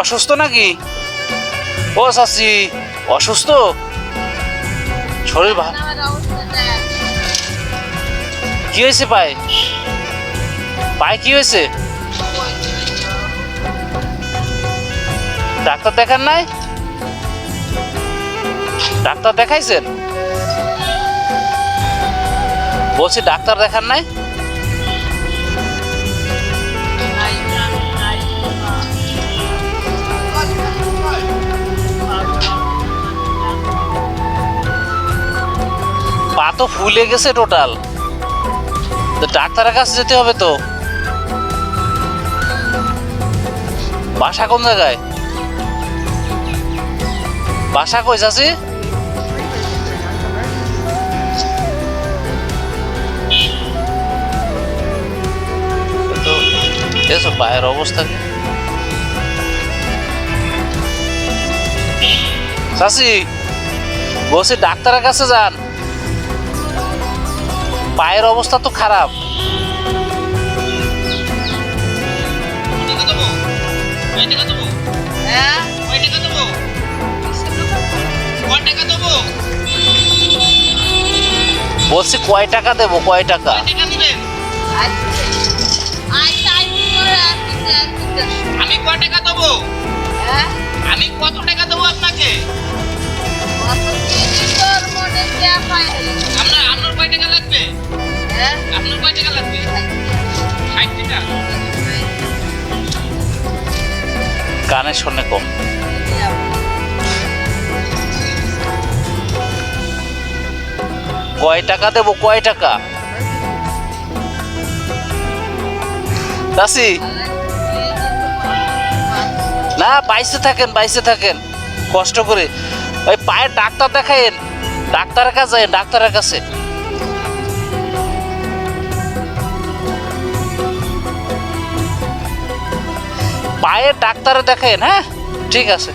অসুস্থ নাকি? ও চাষি অসুস্থ? শরীর ভালো কি হয়েছে পায়ে? পায়ে কি হয়েছে? ডাক্তার দেখার নাই? ডাক্তার দেখাইছেন? বলছি, ডাক্তার দেখান নাই? পা তো ফুলে গেছে টোটাল ডাক্তারের কাছে যেতে হবে তো। বাসা কোন জায়গায়? বাসা কই, চাচি? এসব পায়ের অবস্থা কি চাচি বলছি ডাক্তারের কাছে যান, পায়ের অবস্থা তো খারাপ। বলছি কয় টাকা দেবো, কয় টাকা? পাই আপনার আপনার কয় টাকা লাগবে? আপনার কয় টাকা লাগবে? ষাট টাকা? শুনে কম। কয় টাকা দেবো? কয় টাকা? দাসি? না বাইশে থাকেন বাইশে থাকেন। কষ্ট করে। ওই পায়ে ডাক্তার দেখায় ডাক্তারের কাছে ডাক্তারের কাছে। পায়ে ডাক্তারে দেখেন হ্যাঁ? ঠিক আছে।